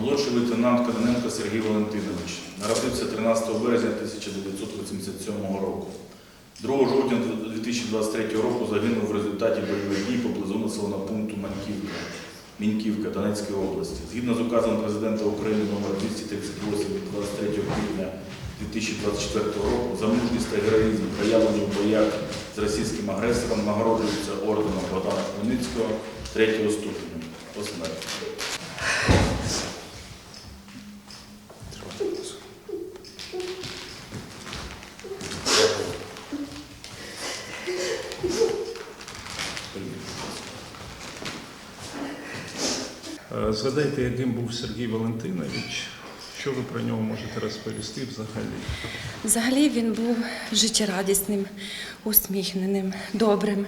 Молодший лейтенант Кононенко Сергій Валентинович народився 13 березня 1987 року. 2 жовтня 2023 року загинув в результаті бойових дій поблизу населеного пункту Маньківка, Міньківка Донецької області. Згідно з указом президента України номер 238 від 23 квітня 2024 року за мужність та героїзм, проявлені в боях з російським агресором, нагороджується орденом Богдана Хмельницького третього ступеня. Посмертно. Згадайте, яким був Сергій Валентинович. Що ви про нього можете розповісти взагалі? Взагалі він був життєрадісним, усміхненим, добрим.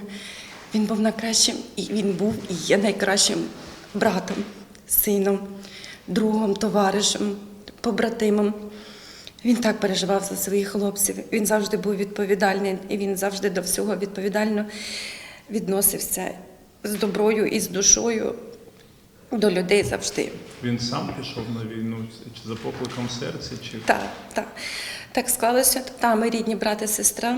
Він був найкращим, і він був і є найкращим братом, сином, другом, товаришем, побратимом. Він так переживав за своїх хлопців. Він завжди був відповідальний, і він завжди до всього відповідально відносився з доброю і з душою до людей завжди. Він сам пішов на війну чи за покликом серця, чи Так, так. Так склалося. Та ми рідні брат і сестра.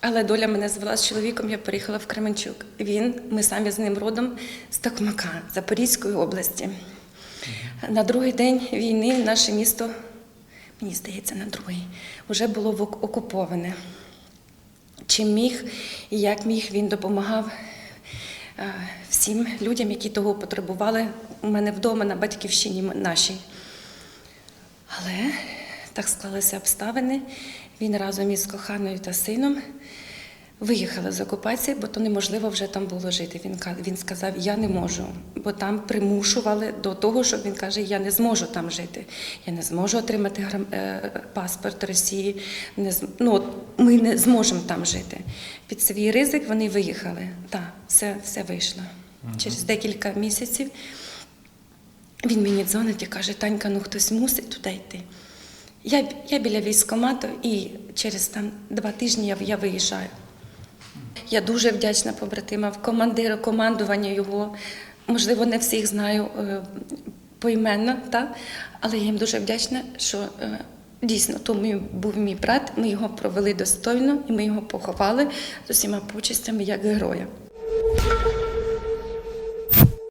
Але доля мене звела з чоловіком, я переїхала в Кременчук. Він, ми самі з ним родом з Токмака, Запорізької області. На другий день війни наше місто, мені здається, на другий, вже було окуповане. Чим міг і як міг, він допомагав всім людям, які того потребували у мене вдома на батьківщині нашій. Але так склалися обставини. Він разом із коханою та сином виїхали з окупації, бо то неможливо вже там було жити. Він, він сказав, я не можу, бо там примушували до того, що він каже, я не зможу там жити. Я не зможу отримати е, паспорт Росії. Не ну, ми не зможемо там жити. Під свій ризик вони виїхали. Так, все, все вийшло. Через декілька місяців він мені дзвонить і каже, Танька, ну хтось мусить туди йти. Я, я біля військкомату і через там два тижні я, я виїжджаю. Я дуже вдячна побратимам, командиру, командуванню його. Можливо, не всіх знаю е, поіменно, та? але я їм дуже вдячна, що е, дійсно то мій, був мій брат, ми його провели достойно і ми його поховали з усіма почестями як героя.